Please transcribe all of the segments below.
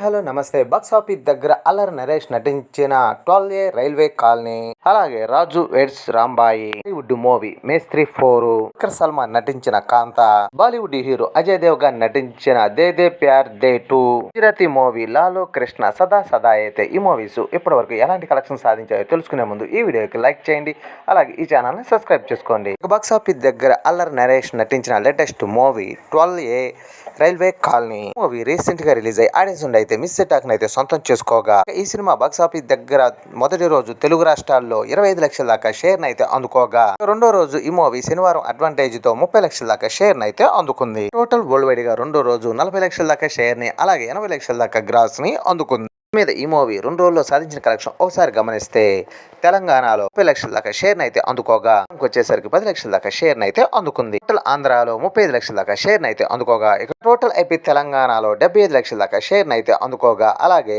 Hello నమస్తే. Box office దగ్గర అల్లరి నరేష్ నటించిన ట్వెల్వ్ ఏ రైల్వే కాలనీ. అలాగే Raju weds Rambai Bollywood movie Mastiii four Dulquer Salmaan నటించిన Kaantha Bollywood hero Ajay Dev గారు నటించిన దే దే ప్యార్ దే టూ గుజరాతీ మూవీ లాలో కృష్ణ సదా సదా అయితే ఈ మూవీస్ ఇప్పటి వరకు ఎలాంటి కలెక్షన్ సాధించాయో తెలుసుకునే ముందు ఈ వీడియోకి లైక్ చేయండి. అలాగే ఈ ఛానల్ని సబ్స్క్రైబ్ చేసుకోండి. బాక్స్ ఆఫీస్ దగ్గర అల్లరి నరేష్ నటించిన latest movie twelve A railway colony. Movie రీసెంట్గా రిలీజ్ అయ్యి ఆడియన్స్ నుండి అయితే మిస్ టాక్ అయితే సొంతం చేసుకోగా. ఈ సినిమా బాక్స్ ఆఫీస్ దగ్గర మొదటి రోజు తెలుగు రాష్ట్రాల్లో ఇరవై ఐదు లక్షల దాకా షేర్ అయితే అందుకోగా. రెండో రోజు ఈ మూవీ శనివారం అడ్వాంటేజ్తో ముప్పై లక్షల దాకా షేర్ అయితే అందుకుంది. టోటల్ వరల్డ్ వైడ్గా రెండో రోజు నలభై లక్షల దాకా షేర్ని అలాగే ఎనభై లక్షల దాకా గ్రాస్ని అందుకుంది. మీద ఈ మూవీ రెండు రోజుల్లో సాధించిన కలెక్షన్ ఒకసారి గమనిస్తే తెలంగాణలో ముప్పై లక్షల దాకా షేర్ అయితే అందుకోగా. వచ్చేసరికి పది లక్షల దాకా షేర్ అయితే అందుకుంది. టోటల్ ఆంధ్రాలో ముప్పై ఐదు లక్షల దాకా షేర్ అయితే అందుకోగా. ఇక టోటల్ అయిపోయి తెలంగాణలో డెబ్బై ఐదు లక్షల దాకా షేర్ అయితే అందుకోగా. అలాగే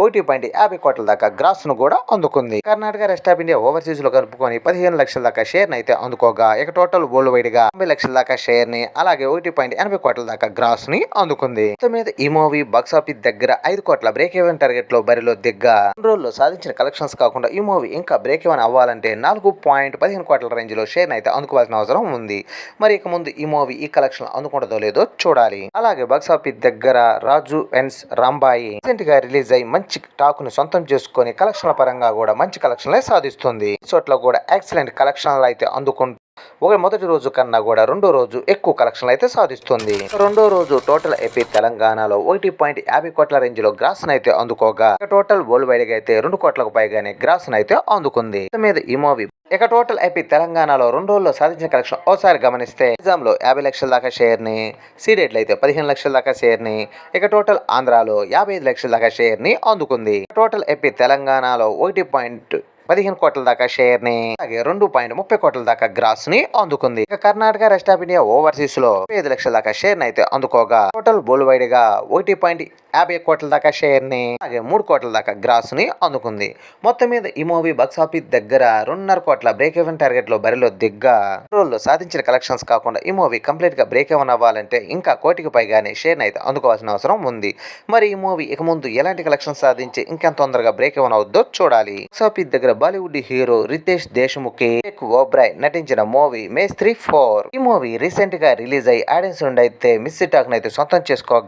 ఒకటి పాయింట్ యాభై కోట్ల దాకా గ్రాస్ను కూడా అందుకుంది. కర్ణాటక రెస్ట్ ఆఫ్ ఇండియా ఓవర్సీస్లో కలుపుకొని పదిహేను లక్షల దాకా షేర్ అయితే అందుకోగా. ఇక టోటల్ వరల్డ్ వైడ్గా తొంభై లక్షల దాకా షేర్ని అలాగే ఒకటి పాయింట్ ఎనభై కోట్ల దాకా గ్రాస్ని అందుకుంది. మొత్తం మీద ఈ మూవీ బాక్స్ ఆఫీస్ దగ్గర ఐదు కోట్ల బ్రేక్ ఈవెన్ టార్గెట్లో బరిలో దిగ్గా. రోజుల్లో సాధించిన కలెక్షన్స్ కాకుండా ఈ మూవీ ఇంకా బ్రేక్ ఈవెన్ అవ్వాలంటే నాలుగు పాయింట్ పదిహేను కోట్ల రేంజ్లో షేర్ అయితే అందుకోవాల్సిన అవసరం ఉంది. మరి ఇక ముందు ఈ మూవీ ఈ కలెక్షన్ అందుకుంటుందో లేదో చూడాలి. అలాగే బాక్స్ ఆఫీస్ దగ్గర రాజు ఎన్స్ రాంబాయి రీసెంట్గా రిలీజ్ అయ్యి మంచి టాక్ను సొంతం చేసుకొని కలెక్షన్ల పరంగా కూడా మంచి కలెక్షన్లే సాధిస్తుంది. చోట్ల కూడా ఎక్సలెంట్ కలెక్షన్లు అయితే అందుకుంటూ ఒక మొదటి రోజు కన్నా కూడా రెండో రోజు ఎక్కువ కలెక్షన్లు అయితే సాధిస్తుంది. రెండో రోజు టోటల్ ఎపి తెలంగాణలో ఒకటి పాయింట్ యాభై కోట్ల రేంజ్లో గ్రాస్ అయితే అందుకోగా. టోటల్ వరల్డ్ వైడ్గా అయితే రెండు కోట్లకు పైగానే గ్రాస్ అయితే అందుకుంది. మీద ఈ మూవీ ఇక టోటల్ ఐపీ తెలంగాణలో రెండు రోజుల్లో సాధించిన కలెక్షన్ ఓసారి గమనిస్తే ఎగ్జామ్లో యాభై లక్షల దాకా షేర్ని సీడెడ్లు అయితే పదిహేను లక్షల దాకా షేర్ని ఇక టోటల్ ఆంధ్రాలో యాభై ఐదు లక్షల దాకా షేర్ని అందుకుంది. టోటల్ ఎపి తెలంగాణలో ఒకటి పాయింట్ పదిహేను కోట్ల దాకా షేర్ని అలాగే రెండు పాయింట్ ముప్పై కోట్ల దాకా గ్రాస్ని అందుకుంది. ఇక కర్ణాటక రెస్ట్ ఆఫ్ ఇండియా ఓవర్సీస్లో ఐదు లక్షల దాకా షేర్ అయితే అందుకోగా. టోటల్ బోల్ వైడ్గా ఒకటి పాయింట్ యాభై కోట్ల దాకా షేర్ని అలాగే మూడు కోట్ల దాకా గ్రాస్ని అందుకుంది. మొత్తం మీద ఈ మూవీ బాక్స్ ఆఫీస్ దగ్గర రెండున్నర కోట్ల బ్రేక్ ఈవెన్ టార్గెట్లో బరిలో దిగ్గా రోజుల్లో సాధించిన కలెక్షన్స్ కాకుండా ఈ మూవీ కంప్లీట్గా బ్రేక్ ఈవెన్ అవ్వాలంటే ఇంకా కోటికి పైగానే షేర్ అయితే అందుకోవాల్సిన అవసరం ఉంది. మరి ఈ మూవీ ఇక ముందు ఎలాంటి కలెక్షన్ సాధించి ఇంకెంత తొందరగా బ్రేక్ ఈవెన్ అవుద్దో చూడాలి. బాక్స్ ఆఫీస్ దగ్గర బాలీవుడ్ హీరో రితేష్ దేశ్ముఖి ఓబ్రాయ్ నటించిన మూవీ మేస్త్రి ఫోర్ ఈ మూవీ రీసెంట్గా రిలీజ్ అయ్యి ఆడియన్స్ నుండి అయితే మిస్ టాక్ అయితే సొంతం చేసుకో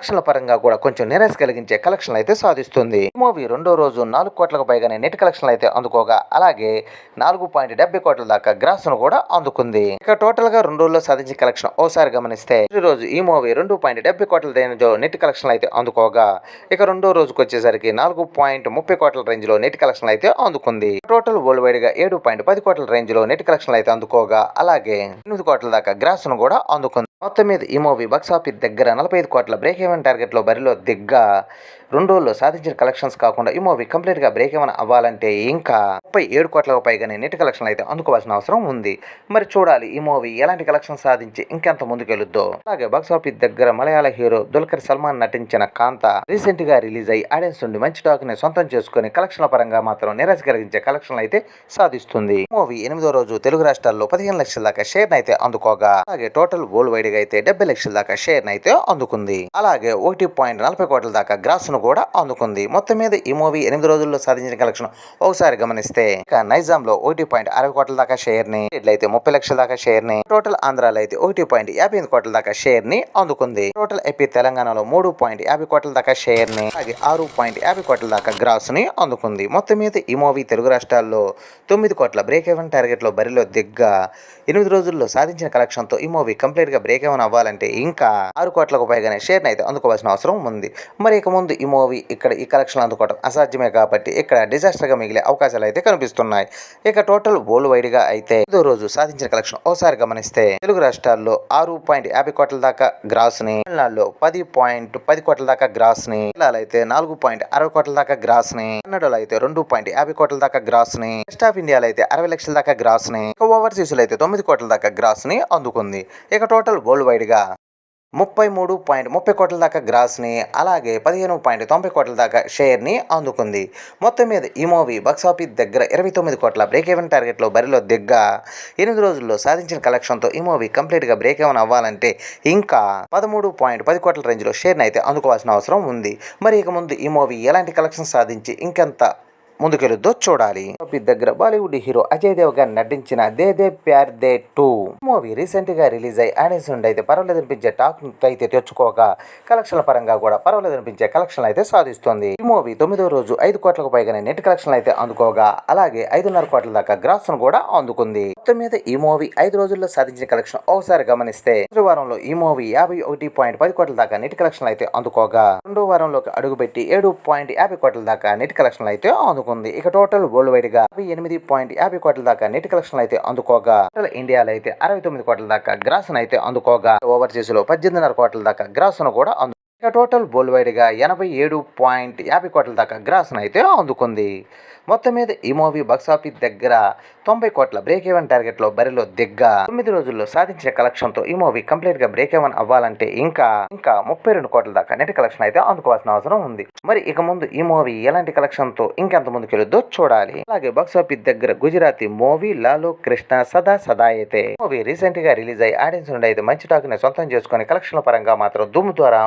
కలెక్షన్ల పరంగా కూడా కొంచెం నిరాశ కలిగించే కలెక్షన్లు అయితే సాధిస్తుంది. ఈ మూవీ రెండో రోజు నాలుగు కోట్లకు పైగానే నెట్ కలెక్షన్లు అయితే అందుకోగా అలాగే నాలుగు పాయింట్ డెబ్బై కోట్ల దాకా గ్రాస్ను కూడా అందుకుంది. ఇక టోటల్గా రెండు రోజుల్లో సాధించిన కలెక్షన్ ఓసారి గమనిస్తే ఈ రోజు ఈ మూవీ రెండు పాయింట్ డెబ్బై కోట్ల రేంజ్ నెట్ కలెక్షన్లు అయితే అందుకోగా ఇక రెండో రోజుకి వచ్చేసరికి నాలుగు పాయింట్ ముప్పై కోట్ల రేంజ్లో నెట్ కలెక్షన్లు అయితే అందుకుంది. టోటల్ వరల్డ్ వైడ్గా ఏడు పాయింట్ పది కోట్ల రేంజ్లో నెట్ కలెక్షన్లు అయితే అందుకోగా అలాగే ఎనిమిది కోట్ల దాకా గ్రాస్ను కూడా అందుకుంది. మొత్తం మీద ఈ మూవీ ఆఫీస్ దగ్గర నలభై ఐదు కోట్ల బ్రేక్ ఈవెన్ టార్గెట్లో బరిలో దిగ్గా రెండు రోజుల్లో సాధించిన కలెక్షన్స్ కాకుండా ఈ మూవీ కంప్లీట్గా బ్రేక్ ఏమైనా అవ్వాలంటే ఇంకా ముప్పై ఏడు కోట్లకు పైగానే నెట్ కలెక్షన్ అయితే అందుకోవాల్సిన అవసరం ఉంది. మరి చూడాలి ఈ మూవీ ఎలాంటి కలెక్షన్ సాధించి ఇంకెంత ముందుకెళ్ళుద్దో అలాగే బాక్సాఫీస్ దగ్గర మలయాళ హీరో దుల్కర్ సల్మాన్ నటించిన కాంత రీసెంట్గా రిలీజ్ అయ్యి ఆడియన్స్ నుండి మంచి టాక్ని సొంతం చేసుకుని కలెక్షన్ల పరంగా మాత్రం నిరాశ కలిగించే కలెక్షన్లు అయితే సాధిస్తుంది. మూవీ ఎనిమిదో రోజు తెలుగు రాష్ట్రాల్లో పదిహేను లక్షల దాకా షేర్ అయితే అందుకోగా అలాగే టోటల్ వరల్డ్ వైడ్గా అయితే డెబ్బై లక్షల దాకా షేర్ అయితే అందుకుంది. అలాగే ఒకటి పాయింట్ నలభై కోట్ల దాకా గ్రాస్ను కూడా అందుకుంది. మొత్తం మీద ఈ మూవీ ఎనిమిది రోజుల్లో సాధించిన కలెక్షన్ ఒకసారి గమనిస్తే ఇక నైజాం లో ఒకటి పాయింట్ అరవై కోట్ల దాకా షేర్ని అయితే ముప్పై లక్షల దాకా షేర్ని టోటల్ ఆంధ్రాలో అయితే ఒకటి పాయింట్ యాభై ఎనిమిది కోట్ల దాకా షేర్ని అందుకుంది. టోటల్ ఎపి తెలంగాణలో మూడు పాయింట్ యాభై కోట్ల దాకా షేర్ని ఆరు పాయింట్ యాభై కోట్ల దాకా గ్రాస్ని అందుకుంది. మొత్తం మీద ఈ మూవీ తెలుగు రాష్ట్రాల్లో తొమ్మిది కోట్ల బ్రేక్ ఎవెన్ టార్గెట్లో బరిలో దిగ్గా ఎనిమిది రోజుల్లో సాధించిన కలెక్షన్తో ఈ మూవీ కంప్లీట్గా బ్రేక్ ఎవెన్ అవ్వాలంటే ఇంకా ఆరు కోట్లకు పైగానే షేర్ అయితే అందుకోవాల్సిన అవసరం ఉంది. మరి ఇక ముందు ఈ మూవీ ఇక్కడ ఈ కలెక్షన్ అందుకోవడం అసాధ్యమే కాబట్టి ఇక్కడ డిజాస్టర్గా మిగిలే అవకాశాలు అయితే కనిపిస్తున్నాయి. ఇక టోటల్ వరల్డ్ వైడ్గా అయితే ఐదో రోజు సాధించిన కలెక్షన్ ఓసారి గమనిస్తే తెలుగు రాష్ట్రాల్లో ఆరు పాయింట్ యాభై కోట్ల దాకా గ్రాస్ని తమిళనాడులో పది పాయింట్ పది కోట్ల దాకా గ్రాస్ని అయితే నాలుగు పాయింట్ అరవై కోట్ల దాకా గ్రాస్ని కన్నడలో అయితే రెండు పాయింట్ యాభై కోట్ల దాకా గ్రాస్ని వెస్ట్ ఆఫ్ ఇండియాలో అయితే అరవై లక్షల దాకా గ్రాస్ని అయితే తొమ్మిది కోట్ల దాకా గ్రాస్ని అందుకుంది. ఇక టోటల్ వరల్డ్ వైడ్గా ముప్పై మూడు పాయింట్ ముప్పై కోట్ల దాకా గ్రాస్ని అలాగే పదిహేను పాయింట్ తొంభై కోట్ల దాకా షేర్ని అందుకుంది. మొత్తం మీద ఈ మూవీ బాక్సాఫీస్ దగ్గర ఇరవై తొమ్మిది కోట్ల బ్రేక్ ఈవెన్ టార్గెట్లో బరిలో దిగ్గా ఎనిమిది రోజుల్లో సాధించిన కలెక్షన్తో ఈ మూవీ కంప్లీట్గా బ్రేక్ ఈవెన్ అవ్వాలంటే ఇంకా పదమూడు పాయింట్ పది కోట్ల రేంజ్లో షేర్ని అయితే అందుకోవాల్సిన అవసరం ఉంది. మరి ఇక ముందు ఈ మూవీ ఎలాంటి కలెక్షన్ సాధించి ఇంకెంత ముందుకెళ్ళొద్దో చూడాలి. దగ్గర బాలీవుడ్ హీరో అజయ్ దేవ్ గారు నటించిన దే దే ప్యార్ దే టూ మూవీ రీసెంట్గా రిలీజ్ అయ్యి ఆడేసి ఉండి అయితే పర్వాలేదు అనిపించే టాక్ అయితే తెచ్చుకోగా కలెక్షన్ల పరంగా కూడా పర్వాలేదు అనిపించే కలెక్షన్ అయితే సాధిస్తుంది. ఈ మూవీ తొమ్మిదో రోజు ఐదు కోట్లకు పైగానే నెట్ కలెక్షన్ అయితే అందుకోగా అలాగే ఐదున్నర కోట్ల దాకా గ్రాస్ కూడా అందుకుంది. మొత్తం మీద ఈ మూవీ ఐదు రోజుల్లో సాధించిన కలెక్షన్ ఒకసారి గమనిస్తే మొదటి వారంలో ఈ మూవీ యాభై ఒకటి పాయింట్ పది కోట్ల దాకా నెట్ కలెక్షన్ అయితే అందుకోగా రెండో వారంలోకి అడుగుపెట్టి ఏడు పాయింట్ యాభై కోట్ల దాకా నెట్ కలెక్షన్ అయితే అందుకుంది. ఇక టోటల్ వరల్డ్ వైడ్గా యాభై ఎనిమిది పాయింట్ యాభై కోట్ల దాకా నెట్ కలెక్షన్ అయితే అందుకోగా టోటల్ ఇండియాలో అయితే అరవై తొమ్మిది కోట్ల దాకా గ్రాస్ అయితే అందుకోగా ఓవర్సీస్లో పద్దెనిమిదిన్నర కోట్ల దాకా గ్రాస్ కూడా అందు ఇక టోటల్ బోల్వైడ్గా వైడ్గా ఎనభై ఏడు పాయింట్ యాభై కోట్ల దాకా గ్రాస్ అయితే అందుకుంది. మొత్తం మీద ఈ మూవీ బాక్సాఫీస్ దగ్గర తొంభై కోట్ల బ్రేక్ ఈవెన్ టార్గెట్లో బరిలో దిగ్గా. తొమ్మిది రోజుల్లో సాధించిన కలెక్షన్తో ఈ మూవీ కంప్లీట్గా బ్రేక్ ఈవెన్ అవ్వాలంటే ఇంకా ఇంకా ముప్పై రెండు కోట్ల దాకా నెట్ కలెక్షన్ అయితే అందుకోవాల్సిన అవసరం ఉంది. మరి ఇక ముందు ఈ మూవీ ఎలాంటి కలెక్షన్తో ఇంకెంత ముందుకెళ్ళొద్దో చూడాలి. అలాగే బాక్సాఫీస్ దగ్గర గుజరాతీ మూవీ లాలో కృష్ణ సదా సదా అయితే. మూవీ రీసెంట్గా రిలీజ్ అయ్యి ఆడియన్స్ నుండి అయితే మంచి టాక్ని సొంతం చేసుకుని కలెక్షన్ల పరంగా మాత్రం దుమ్ము ద్వారా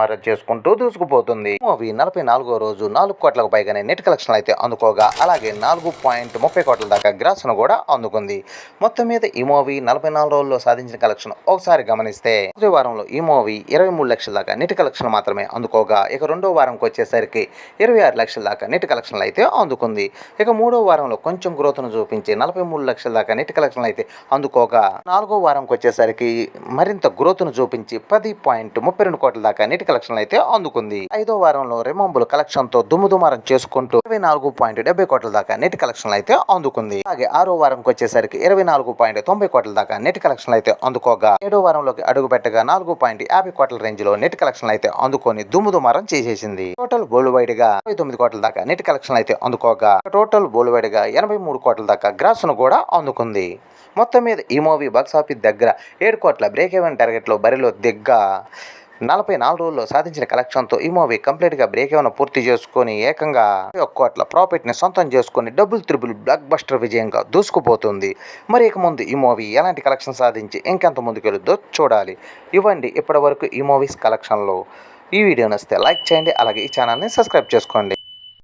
చేసుకుంటూ దూసుకుపోతుంది. మూవీ నలభై నాలుగో రోజు నాలుగు కోట్లకు పైగానే నెట్ కలెక్షన్ అయితే అందుకోగా అలాగే నాలుగు పాయింట్ ముప్పై కోట్ల దాకా గ్రాస్ను కూడా అందుకుంది. మొత్తం మీద ఈ మూవీ నలభై నాలుగు రోజుల్లో సాధించిన కలెక్షన్ ఒకసారి గమనిస్తే మొదటి వారంలో ఈ మూవీ ఇరవై మూడు లక్షల దాకా నెట్ కలెక్షన్ మాత్రమే అందుకోగా ఇక రెండో వారంకి వచ్చేసరికి ఇరవై ఆరు లక్షల దాకా నెట్ కలెక్షన్లు అయితే అందుకుంది. ఇక మూడో వారంలో కొంచెం గ్రోత్ను చూపించి నలభై మూడు లక్షల దాకా నెట్ కలెక్షన్లు అయితే అందుకోగా నాలుగో వారంకి వచ్చేసరికి మరింత గ్రోత్ను చూపించి పది పాయింట్ ముప్పై రెండు కోట్ల దాకా నెట్ కలెక్షన్లు అయితే అందుకుంది. ఐదో వారంలో రిమంబుల్ కలెక్షన్తో దుమ్ము దుమారం చేసుకుంటూ ఇరవై నాలుగు పాయింట్ డెబ్బై కోట్ల దాకా నెట్ కలెక్షన్లు అయితే అందుకుంది. అలాగే ఆరో వారంకి వచ్చేసరికి ఇరవై నాలుగు పాయింట్ తొంభై కోట్ల దాకా నెట్ కలెక్షన్లు అయితే అందుకోగా. ఏడో వారంలోకి అడుగు పెట్టగా నాలుగు పాయింట్ యాభై కోట్ల రేంజ్లో నెట్ కలెక్షన్లు అయితే అందుకొని దుమ్ము దుమారం చేసేసింది. టోటల్ వరల్డ్ వైడ్గా తొమ్మిది కోట్ల దాకా నెట్ కలెక్షన్ అయితే అందుకోగా. టోటల్ వరల్డ్ వైడ్గా ఎనభై మూడు కోట్ల దాకా గ్రాస్ను కూడా అందుకుంది. మొత్తం మీద ఈ మూవీ బాక్సాఫీస్ దగ్గర ఏడు కోట్ల బ్రేక్ ఈవెన్ టార్గెట్లో బరిలో దిగ్గా నలభై నాలుగు రోజుల్లో సాధించిన కలెక్షన్తో ఈ మూవీ కంప్లీట్గా బ్రేక్ ఏమైనా పూర్తి చేసుకొని ఏకంగా ఒక కోట్ల ప్రాఫిట్ని సొంతం చేసుకొని డబుల్ త్రిబుల్ బ్లాక్ బస్టర్ విజయంగా దూసుకుపోతుంది. మరి ఇక ముందు ఈ మూవీ ఎలాంటి కలెక్షన్ సాధించి ఇంకెంత ముందుకెళ్ళుద్దో చూడాలి. ఇవ్వండి ఇప్పటి వరకు ఈ మూవీస్ కలెక్షన్లో. ఈ వీడియో నచ్చితే లైక్ చేయండి అలాగే ఈ ఛానల్ని సబ్స్క్రైబ్ చేసుకోండి.